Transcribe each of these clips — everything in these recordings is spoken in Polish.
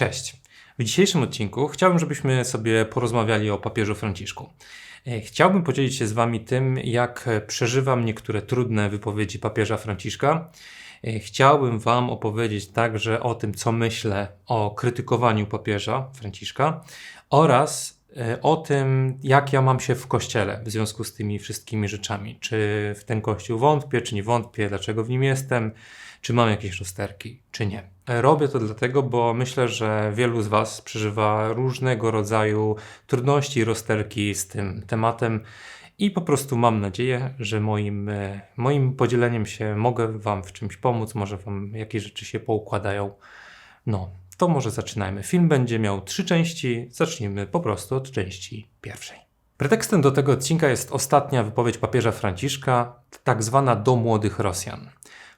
Cześć. W dzisiejszym odcinku chciałbym, żebyśmy sobie porozmawiali o papieżu Franciszku. E, Chciałbym podzielić się z Wami tym, jak przeżywam niektóre trudne wypowiedzi papieża Franciszka. E, Chciałbym Wam opowiedzieć także o tym, co myślę o krytykowaniu papieża Franciszka oraz e, o tym, jak ja mam się w kościele w związku z tymi wszystkimi rzeczami. Czy w ten kościół wątpię, czy nie wątpię, dlaczego w nim jestem, czy mam jakieś rozterki, czy nie. E, Robię to dlatego, bo myślę, że wielu z Was przeżywa różnego rodzaju trudności, rozterki z tym tematem. I po prostu mam nadzieję, że moim, e, moim podzieleniem się mogę Wam w czymś pomóc, może Wam jakieś rzeczy się poukładają. No, to może zaczynajmy. Film będzie miał trzy części. Zacznijmy po prostu od części pierwszej. Pretekstem do tego odcinka jest ostatnia wypowiedź papieża Franciszka, tak zwana do młodych Rosjan.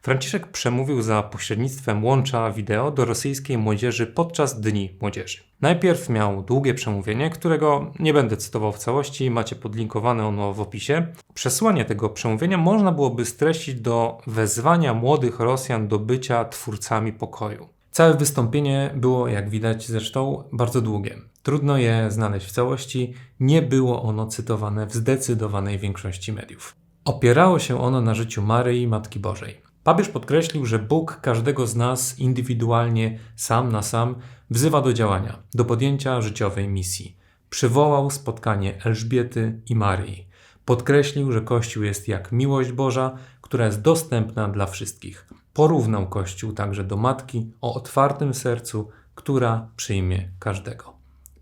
Franciszek przemówił za pośrednictwem łącza wideo do rosyjskiej młodzieży podczas Dni Młodzieży. Najpierw miał długie przemówienie, którego nie będę cytował w całości, macie podlinkowane ono w opisie. Przesłanie tego przemówienia można byłoby streścić do wezwania młodych Rosjan do bycia twórcami pokoju. Całe wystąpienie było, jak widać zresztą, bardzo długie. Trudno je znaleźć w całości, nie było ono cytowane w zdecydowanej większości mediów. Opierało się ono na życiu Maryi Matki Bożej. Papież podkreślił, że Bóg każdego z nas indywidualnie, sam na sam, wzywa do działania, do podjęcia życiowej misji. Przywołał spotkanie Elżbiety i Maryi. Podkreślił, że Kościół jest jak miłość Boża, która jest dostępna dla wszystkich. Porównał Kościół także do matki o otwartym sercu, która przyjmie każdego.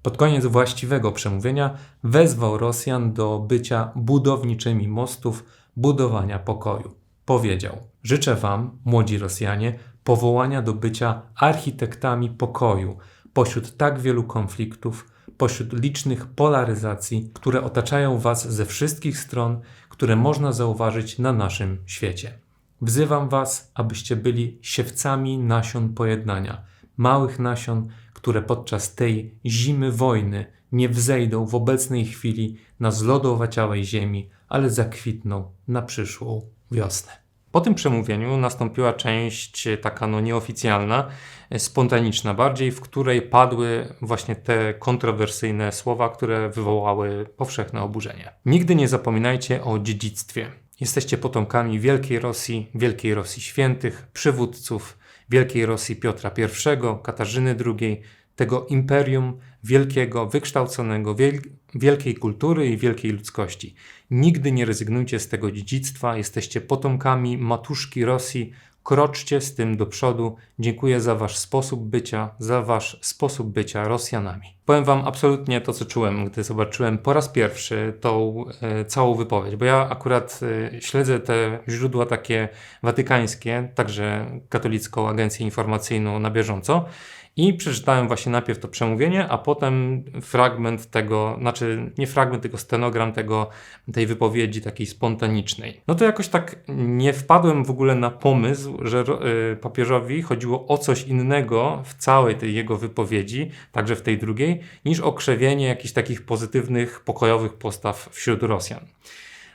Pod koniec właściwego przemówienia wezwał Rosjan do bycia budowniczymi mostów, budowania pokoju. Powiedział: Życzę Wam, młodzi Rosjanie, powołania do bycia architektami pokoju pośród tak wielu konfliktów, pośród licznych polaryzacji, które otaczają Was ze wszystkich stron, które można zauważyć na naszym świecie. Wzywam Was, abyście byli siewcami nasion pojednania, małych nasion, które podczas tej zimy wojny nie wzejdą w obecnej chwili na zlodowaciałej ziemi, ale zakwitną na przyszłą wiosnę. Po tym przemówieniu nastąpiła część taka no nieoficjalna, spontaniczna bardziej, w której padły właśnie te kontrowersyjne słowa, które wywołały powszechne oburzenie. Nigdy nie zapominajcie o dziedzictwie. Jesteście potomkami Wielkiej Rosji, Wielkiej Rosji Świętych, przywódców Wielkiej Rosji Piotra I, Katarzyny II, tego imperium wielkiego, wykształconego, wiel wielkiej kultury i wielkiej ludzkości. Nigdy nie rezygnujcie z tego dziedzictwa, jesteście potomkami matuszki Rosji, kroczcie z tym do przodu. Dziękuję za wasz sposób bycia, za wasz sposób bycia Rosjanami. Powiem wam absolutnie to, co czułem, gdy zobaczyłem po raz pierwszy tą e, całą wypowiedź, bo ja akurat e, śledzę te źródła takie watykańskie, także katolicką agencję informacyjną na bieżąco. I przeczytałem właśnie najpierw to przemówienie, a potem fragment tego, znaczy nie fragment, tylko stenogram tego, tej wypowiedzi takiej spontanicznej. No to jakoś tak nie wpadłem w ogóle na pomysł, że y, papieżowi chodziło o coś innego w całej tej jego wypowiedzi, także w tej drugiej, niż o krzewienie jakichś takich pozytywnych, pokojowych postaw wśród Rosjan.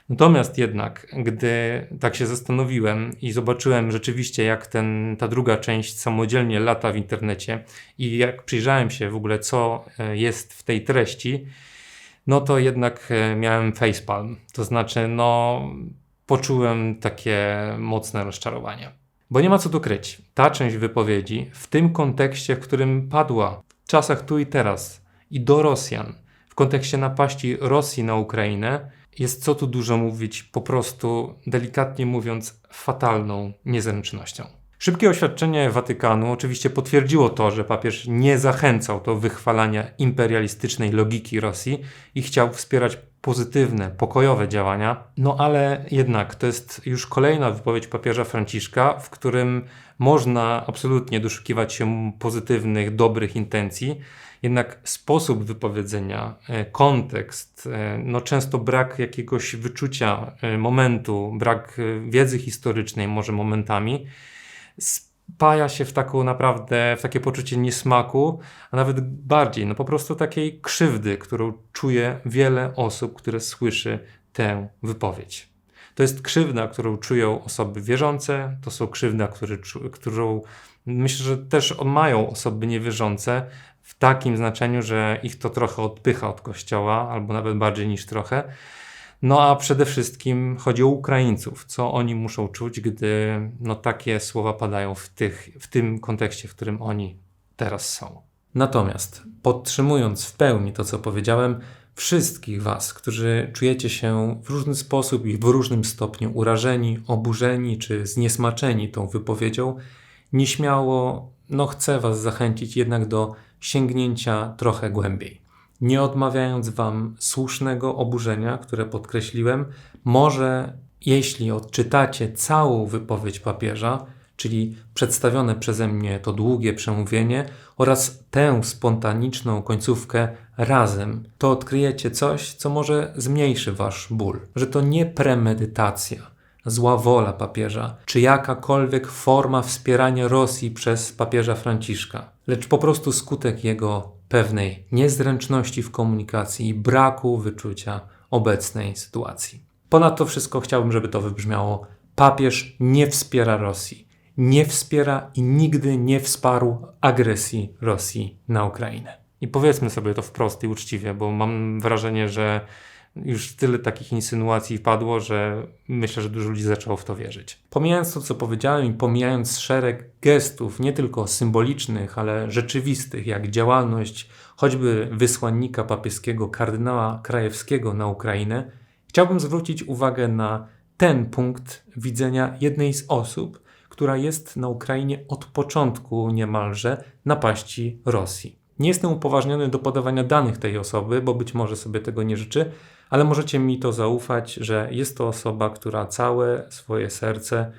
Natomiast jednak, gdy tak się zastanowiłem i zobaczyłem rzeczywiście, jak ten, ta druga część samodzielnie lata w internecie i jak przyjrzałem się w ogóle, co e, jest w tej treści, no to jednak e, miałem facepalm. To znaczy, no, poczułem takie mocne rozczarowanie. Bo nie ma co tu kryć. Ta część wypowiedzi, w tym kontekście, w którym padła, czasach tu i teraz, i do Rosjan, w kontekście napaści Rosji na Ukrainę, jest co tu dużo mówić, po prostu delikatnie mówiąc, fatalną niezręcznością. Szybkie oświadczenie Watykanu oczywiście potwierdziło to, że papież nie zachęcał do wychwalania imperialistycznej logiki Rosji i chciał wspierać pozytywne, pokojowe działania. No ale jednak to jest już kolejna wypowiedź papieża Franciszka, w którym można absolutnie doszukiwać się pozytywnych, dobrych intencji jednak sposób wypowiedzenia, e, kontekst, e, no często brak jakiegoś wyczucia e, momentu, brak wiedzy historycznej może momentami, spaja się w taką naprawdę, w takie poczucie niesmaku, a nawet bardziej, no po prostu takiej krzywdy, którą czuje wiele osób, które słyszy tę wypowiedź. To jest krzywda, którą czują osoby wierzące, to są krzywda, które, którą Myślę, że też mają osoby niewierzące w takim znaczeniu, że ich to trochę odpycha od kościoła, albo nawet bardziej niż trochę. No a przede wszystkim chodzi o Ukraińców, co oni muszą czuć, gdy no, takie słowa padają w, tych, w tym kontekście, w którym oni teraz są. Natomiast podtrzymując w pełni to, co powiedziałem, wszystkich Was, którzy czujecie się w różny sposób i w różnym stopniu urażeni, oburzeni czy zniesmaczeni tą wypowiedzią, nieśmiało, no chcę Was zachęcić jednak do sięgnięcia trochę głębiej. Nie odmawiając Wam słusznego oburzenia, które podkreśliłem, może jeśli odczytacie całą wypowiedź papieża, czyli przedstawione przeze mnie to długie przemówienie oraz tę spontaniczną końcówkę razem, to odkryjecie coś, co może zmniejszy wasz ból. Że to nie premedytacja, zła wola papieża, czy jakakolwiek forma wspierania Rosji przez papieża Franciszka, lecz po prostu skutek jego pewnej niezręczności w komunikacji i braku wyczucia obecnej sytuacji. Ponadto wszystko chciałbym, żeby to wybrzmiało: papież nie wspiera Rosji nie wspiera i nigdy nie wsparł agresji Rosji na Ukrainę. I powiedzmy sobie to wprost i uczciwie, bo mam wrażenie, że już tyle takich insynuacji padło, że myślę, że dużo ludzi zaczęło w to wierzyć. Pomijając to, co powiedziałem i pomijając szereg gestów, nie tylko symbolicznych, ale rzeczywistych, jak działalność choćby wysłannika papieskiego kardynała Krajewskiego na Ukrainę, chciałbym zwrócić uwagę na ten punkt widzenia jednej z osób, która jest na Ukrainie od początku niemalże napaści Rosji. Nie jestem upoważniony do podawania danych tej osoby, bo być może sobie tego nie życzy, ale możecie mi to zaufać, że jest to osoba, która całe swoje serce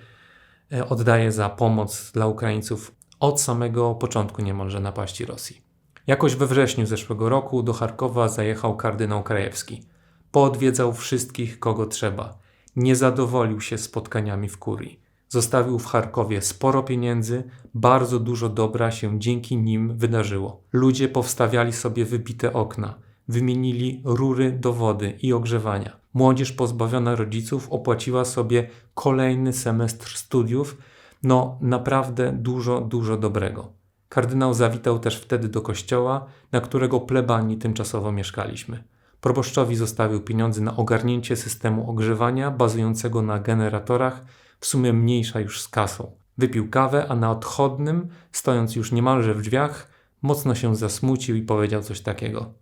e, oddaje za pomoc dla Ukraińców od samego początku niemalże napaści Rosji. Jakoś we wrześniu zeszłego roku do Charkowa zajechał kardynał Krajewski. Poodwiedzał wszystkich, kogo trzeba. Nie zadowolił się spotkaniami w kurii. Zostawił w Charkowie sporo pieniędzy, bardzo dużo dobra się dzięki nim wydarzyło. Ludzie powstawiali sobie wybite okna, wymienili rury do wody i ogrzewania. Młodzież pozbawiona rodziców opłaciła sobie kolejny semestr studiów. No, naprawdę dużo, dużo dobrego. Kardynał zawitał też wtedy do kościoła, na którego plebanii tymczasowo mieszkaliśmy. Proboszczowi zostawił pieniądze na ogarnięcie systemu ogrzewania bazującego na generatorach, w sumie mniejsza już z kasą. Wypił kawę, a na odchodnym, stojąc już niemalże w drzwiach, mocno się zasmucił i powiedział coś takiego.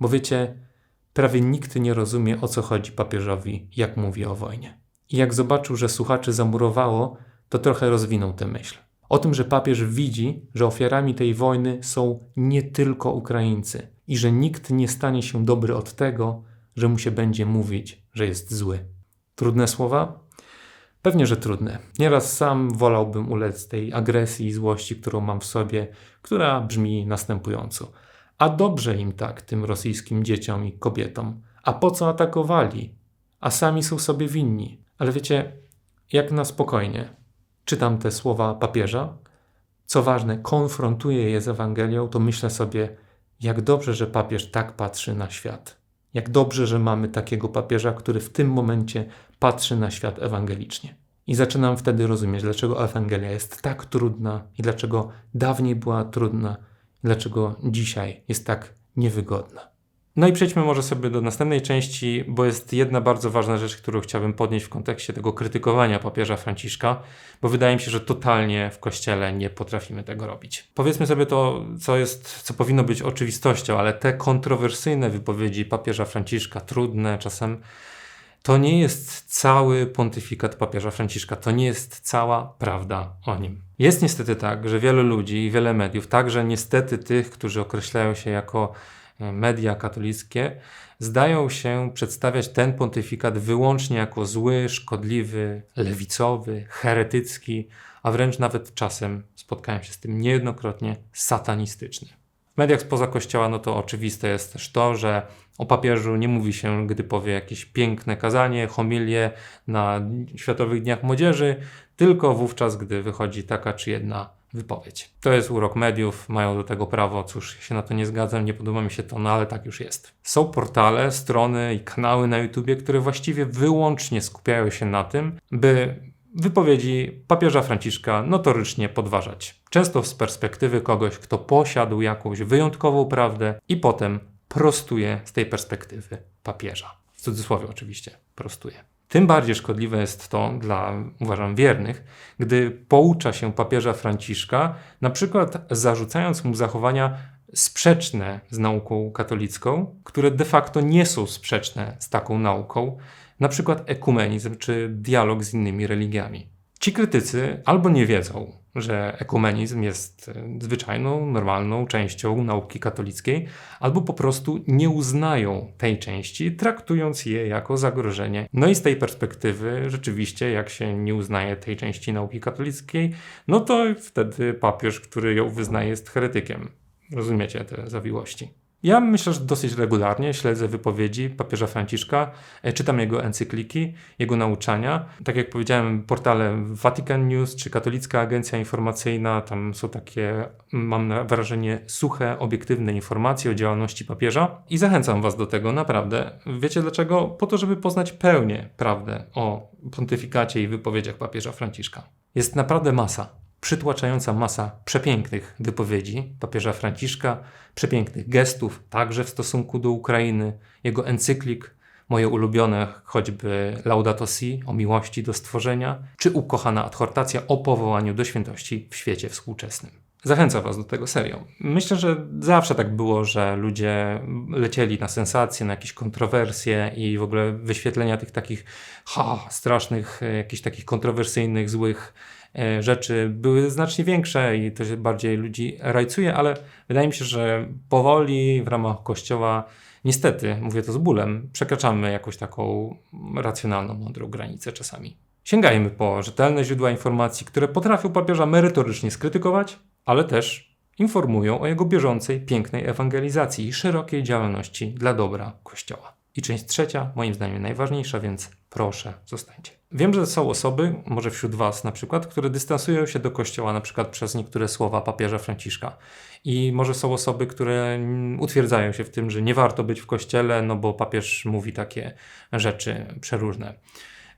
Bo wiecie, prawie nikt nie rozumie o co chodzi papieżowi, jak mówi o wojnie. I jak zobaczył, że słuchaczy zamurowało, to trochę rozwinął tę myśl. O tym, że papież widzi, że ofiarami tej wojny są nie tylko Ukraińcy i że nikt nie stanie się dobry od tego, że mu się będzie mówić, że jest zły. Trudne słowa? Pewnie, że trudne. Nieraz sam wolałbym ulec tej agresji i złości, którą mam w sobie, która brzmi następująco. A dobrze im tak, tym rosyjskim dzieciom i kobietom. A po co atakowali? A sami są sobie winni. Ale wiecie, jak na spokojnie czytam te słowa papieża, co ważne, konfrontuję je z Ewangelią, to myślę sobie, jak dobrze, że papież tak patrzy na świat. Jak dobrze, że mamy takiego papieża, który w tym momencie patrzy na świat ewangelicznie. I zaczynam wtedy rozumieć, dlaczego Ewangelia jest tak trudna i dlaczego dawniej była trudna, dlaczego dzisiaj jest tak niewygodna. No i przejdźmy może sobie do następnej części, bo jest jedna bardzo ważna rzecz, którą chciałbym podnieść w kontekście tego krytykowania papieża Franciszka, bo wydaje mi się, że totalnie w kościele nie potrafimy tego robić. Powiedzmy sobie to, co jest, co powinno być oczywistością, ale te kontrowersyjne wypowiedzi papieża Franciszka, trudne, czasem to nie jest cały pontyfikat papieża Franciszka, to nie jest cała prawda o nim. Jest niestety tak, że wiele ludzi i wiele mediów, także niestety tych, którzy określają się jako e, media katolickie, zdają się przedstawiać ten pontyfikat wyłącznie jako zły, szkodliwy, lewicowy, heretycki, a wręcz nawet czasem spotkałem się z tym niejednokrotnie satanistyczny. W mediach spoza kościoła, no to oczywiste jest też to, że o papieżu nie mówi się, gdy powie jakieś piękne kazanie, homilię na Światowych Dniach Młodzieży, tylko wówczas, gdy wychodzi taka czy jedna wypowiedź. To jest urok mediów, mają do tego prawo, cóż, się na to nie zgadzam, nie podoba mi się to, no ale tak już jest. Są portale, strony i kanały na YouTubie, które właściwie wyłącznie skupiają się na tym, by wypowiedzi papieża Franciszka notorycznie podważać. Często z perspektywy kogoś, kto posiadł jakąś wyjątkową prawdę i potem prostuje z tej perspektywy papieża. W cudzysłowie oczywiście prostuje. Tym bardziej szkodliwe jest to dla, uważam, wiernych, gdy poucza się papieża Franciszka, na przykład zarzucając mu zachowania sprzeczne z nauką katolicką, które de facto nie są sprzeczne z taką nauką, na przykład ekumenizm czy dialog z innymi religiami. Ci krytycy albo nie wiedzą, że ekumenizm jest e, zwyczajną, normalną częścią nauki katolickiej, albo po prostu nie uznają tej części, traktując je jako zagrożenie. No i z tej perspektywy, rzeczywiście, jak się nie uznaje tej części nauki katolickiej, no to wtedy papież, który ją wyznaje, jest heretykiem. Rozumiecie te zawiłości. Ja myślę, że dosyć regularnie śledzę wypowiedzi papieża Franciszka, e, czytam jego encykliki, jego nauczania. Tak jak powiedziałem, portale Vatican News czy Katolicka Agencja Informacyjna, tam są takie, mam wrażenie, suche, obiektywne informacje o działalności papieża i zachęcam Was do tego, naprawdę. Wiecie dlaczego? Po to, żeby poznać pełnię prawdę o pontyfikacie i wypowiedziach papieża Franciszka. Jest naprawdę masa przytłaczająca masa przepięknych wypowiedzi papieża Franciszka, przepięknych gestów, także w stosunku do Ukrainy, jego encyklik, moje ulubione, choćby Laudato Si o miłości do stworzenia, czy ukochana adhortacja o powołaniu do świętości w świecie współczesnym. Zachęcam Was do tego serio. Myślę, że zawsze tak było, że ludzie lecieli na sensacje, na jakieś kontrowersje i w ogóle wyświetlenia tych takich ha, strasznych, jakichś takich kontrowersyjnych, złych E, rzeczy były znacznie większe i to się bardziej ludzi rajcuje, ale wydaje mi się, że powoli w ramach Kościoła, niestety, mówię to z bólem, przekraczamy jakąś taką racjonalną, mądrą granicę czasami. Sięgajmy po rzetelne źródła informacji, które potrafią papieża merytorycznie skrytykować, ale też informują o jego bieżącej, pięknej ewangelizacji i szerokiej działalności dla dobra Kościoła. I część trzecia, moim zdaniem najważniejsza, więc proszę, zostańcie. Wiem, że są osoby, może wśród Was na przykład, które dystansują się do Kościoła na przykład przez niektóre słowa papieża Franciszka. I może są osoby, które utwierdzają się w tym, że nie warto być w Kościele, no bo papież mówi takie rzeczy przeróżne.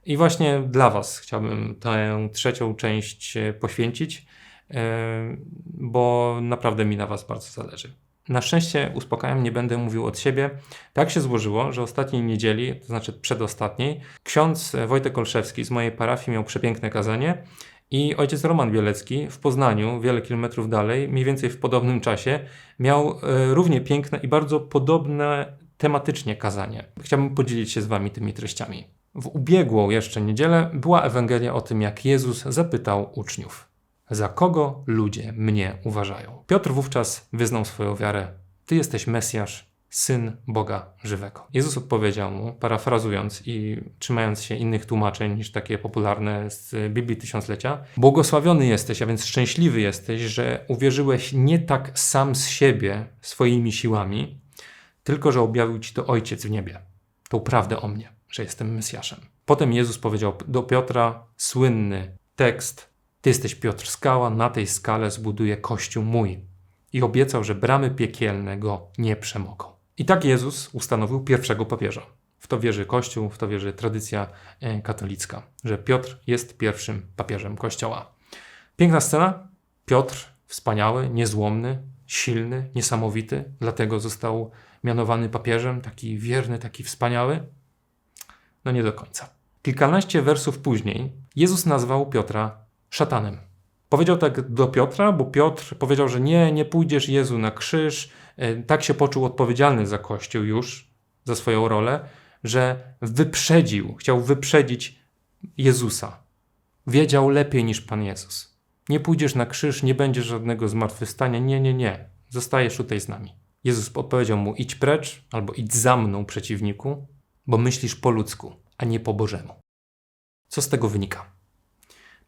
I właśnie dla Was chciałbym tę trzecią część poświęcić, e, bo naprawdę mi na Was bardzo zależy. Na szczęście uspokajam, nie będę mówił od siebie. Tak się złożyło, że ostatniej niedzieli, to znaczy przedostatniej, ksiądz Wojtek Olszewski z mojej parafii miał przepiękne kazanie i ojciec Roman Bielecki w Poznaniu, wiele kilometrów dalej, mniej więcej w podobnym czasie, miał e, równie piękne i bardzo podobne tematycznie kazanie. Chciałbym podzielić się z Wami tymi treściami. W ubiegłą jeszcze niedzielę była Ewangelia o tym, jak Jezus zapytał uczniów za kogo ludzie mnie uważają. Piotr wówczas wyznał swoją wiarę: Ty jesteś Mesjasz, syn Boga żywego. Jezus odpowiedział mu, parafrazując i trzymając się innych tłumaczeń niż takie popularne z Biblii Tysiąclecia: Błogosławiony jesteś, a więc szczęśliwy jesteś, że uwierzyłeś nie tak sam z siebie, swoimi siłami, tylko że objawił ci to Ojciec w niebie. Tą prawdę o mnie, że jestem Mesjaszem. Potem Jezus powiedział do Piotra słynny tekst ty jesteś Piotr Skała, na tej skale zbuduję kościół mój. I obiecał, że bramy piekielne go nie przemogą. I tak Jezus ustanowił pierwszego papieża. W to wierzy Kościół, w to wierzy tradycja e, katolicka, że Piotr jest pierwszym papieżem Kościoła. Piękna scena. Piotr wspaniały, niezłomny, silny, niesamowity, dlatego został mianowany papieżem, taki wierny, taki wspaniały. No nie do końca. Kilkanaście wersów później Jezus nazwał Piotra szatanem. Powiedział tak do Piotra, bo Piotr powiedział, że nie, nie pójdziesz Jezu na krzyż. E, tak się poczuł odpowiedzialny za Kościół już, za swoją rolę, że wyprzedził, chciał wyprzedzić Jezusa. Wiedział lepiej niż Pan Jezus. Nie pójdziesz na krzyż, nie będzie żadnego zmartwychwstania. Nie, nie, nie. Zostajesz tutaj z nami. Jezus odpowiedział mu: idź precz, albo idź za mną, przeciwniku, bo myślisz po ludzku, a nie po Bożemu. Co z tego wynika?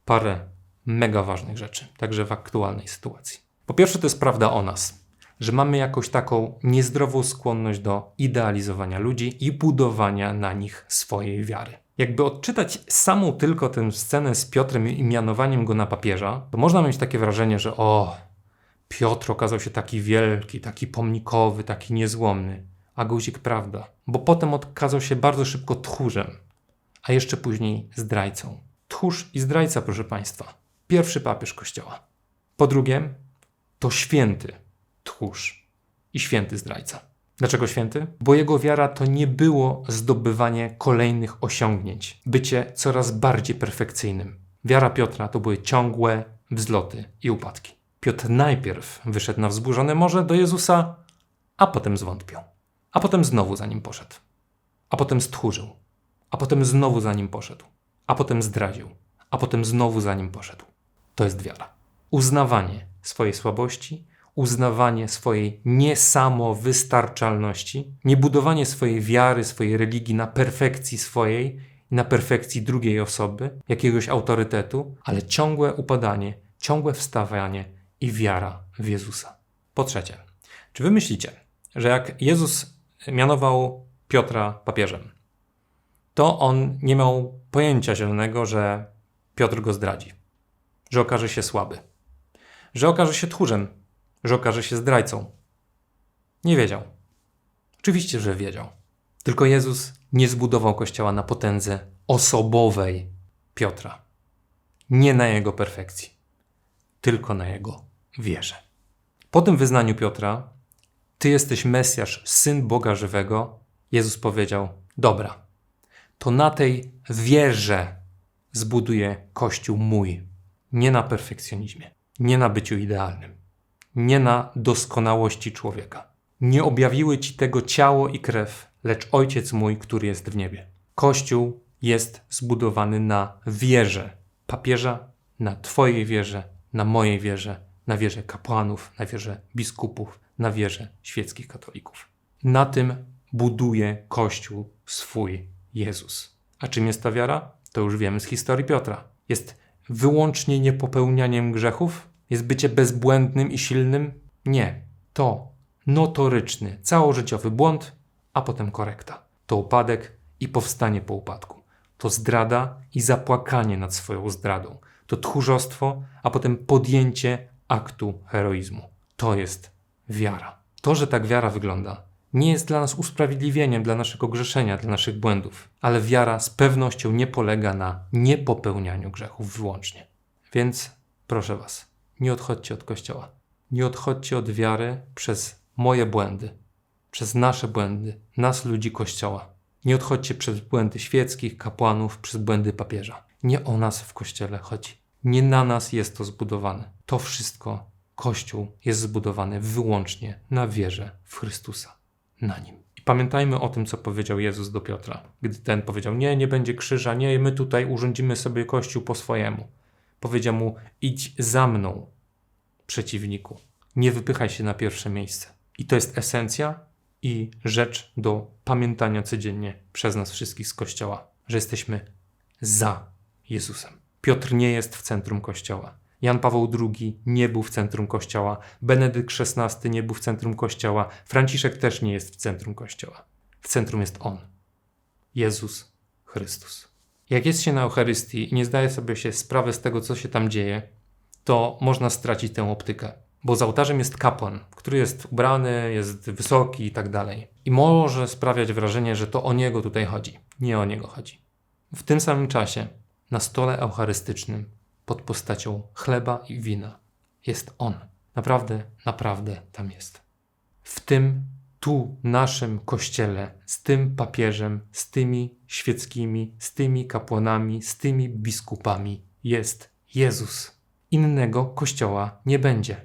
Parę mega ważnych rzeczy, także w aktualnej sytuacji. Po pierwsze, to jest prawda o nas, że mamy jakąś taką niezdrową skłonność do idealizowania ludzi i budowania na nich swojej wiary. Jakby odczytać samą tylko tę scenę z Piotrem i mianowaniem go na papieża, to można mieć takie wrażenie, że o, Piotr okazał się taki wielki, taki pomnikowy, taki niezłomny. A guzik prawda, bo potem okazał się bardzo szybko tchórzem, a jeszcze później zdrajcą tchórz i zdrajca, proszę Państwa. Pierwszy papież Kościoła. Po drugie, to święty tchórz i święty zdrajca. Dlaczego święty? Bo jego wiara to nie było zdobywanie kolejnych osiągnięć, bycie coraz bardziej perfekcyjnym. Wiara Piotra to były ciągłe wzloty i upadki. Piotr najpierw wyszedł na wzburzone morze do Jezusa, a potem zwątpił. A potem znowu za nim poszedł. A potem stchórzył. A potem znowu za nim poszedł. A potem zdradził. A potem znowu za nim poszedł. To jest wiara. Uznawanie swojej słabości, uznawanie swojej niesamowystarczalności, nie budowanie swojej wiary, swojej religii na perfekcji swojej i na perfekcji drugiej osoby, jakiegoś autorytetu, ale ciągłe upadanie, ciągłe wstawanie i wiara w Jezusa. Po trzecie, czy wy myślicie, że jak Jezus mianował Piotra papieżem, to on nie miał pojęcia zielonego, że Piotr go zdradzi, że okaże się słaby, że okaże się tchórzem, że okaże się zdrajcą. Nie wiedział. Oczywiście, że wiedział. Tylko Jezus nie zbudował kościoła na potędze osobowej Piotra. Nie na jego perfekcji, tylko na jego wierze. Po tym wyznaniu Piotra, Ty jesteś Mesjasz, syn Boga żywego, Jezus powiedział: Dobra, to na tej wierze zbuduję kościół mój. Nie na perfekcjonizmie, nie na byciu idealnym, nie na doskonałości człowieka. Nie objawiły ci tego ciało i krew, lecz Ojciec mój, który jest w niebie. Kościół jest zbudowany na wierze papieża, na Twojej wierze, na mojej wierze, na wierze kapłanów, na wierze biskupów, na wierze świeckich katolików. Na tym buduje Kościół swój Jezus. A czym jest ta wiara? To już wiemy z historii Piotra. Jest wyłącznie niepopełnianiem grzechów? Jest bycie bezbłędnym i silnym? Nie. To notoryczny, całożyciowy błąd, a potem korekta. To upadek i powstanie po upadku. To zdrada i zapłakanie nad swoją zdradą. To tchórzostwo, a potem podjęcie aktu heroizmu. To jest wiara. To, że tak wiara wygląda, nie jest dla nas usprawiedliwieniem dla naszego grzeszenia, dla naszych błędów, ale wiara z pewnością nie polega na niepopełnianiu grzechów wyłącznie. Więc proszę Was, nie odchodźcie od Kościoła. Nie odchodźcie od wiary przez moje błędy, przez nasze błędy, nas ludzi Kościoła. Nie odchodźcie przez błędy świeckich, kapłanów, przez błędy papieża. Nie o nas w Kościele chodzi. Nie na nas jest to zbudowane. To wszystko, Kościół jest zbudowany wyłącznie na wierze w Chrystusa na nim. I pamiętajmy o tym, co powiedział Jezus do Piotra, gdy ten powiedział: Nie, nie będzie krzyża, nie, my tutaj urządzimy sobie kościół po swojemu. Powiedział mu: Idź za mną, przeciwniku. Nie wypychaj się na pierwsze miejsce. I to jest esencja i rzecz do pamiętania codziennie przez nas wszystkich z kościoła, że jesteśmy za Jezusem. Piotr nie jest w centrum kościoła. Jan Paweł II nie był w centrum kościoła, Benedykt XVI nie był w centrum kościoła, Franciszek też nie jest w centrum kościoła. W centrum jest On. Jezus Chrystus. Jak jest się na Eucharystii i nie zdaje sobie się sprawy z tego, co się tam dzieje, to można stracić tę optykę. Bo za ołtarzem jest kapłan, który jest ubrany, jest wysoki i tak dalej. I może sprawiać wrażenie, że to o niego tutaj chodzi. Nie o niego chodzi. W tym samym czasie na stole eucharystycznym pod postacią chleba i wina. Jest On. Naprawdę, naprawdę tam jest. W tym, tu, naszym kościele, z tym papieżem, z tymi świeckimi, z tymi kapłanami, z tymi biskupami jest Jezus. Innego kościoła nie będzie,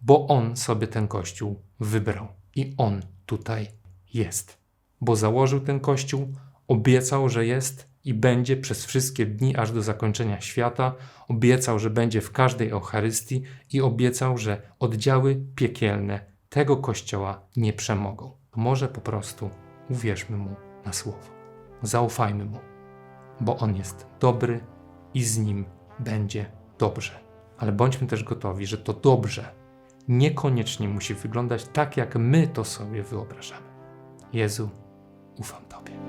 bo On sobie ten kościół wybrał i On tutaj jest. Bo założył ten kościół, obiecał, że jest i będzie przez wszystkie dni aż do zakończenia świata. Obiecał, że będzie w każdej Eucharystii i obiecał, że oddziały piekielne tego kościoła nie przemogą. Może po prostu uwierzmy mu na słowo. Zaufajmy mu, bo on jest dobry i z nim będzie dobrze. Ale bądźmy też gotowi, że to dobrze niekoniecznie musi wyglądać tak, jak my to sobie wyobrażamy. Jezu, ufam Tobie.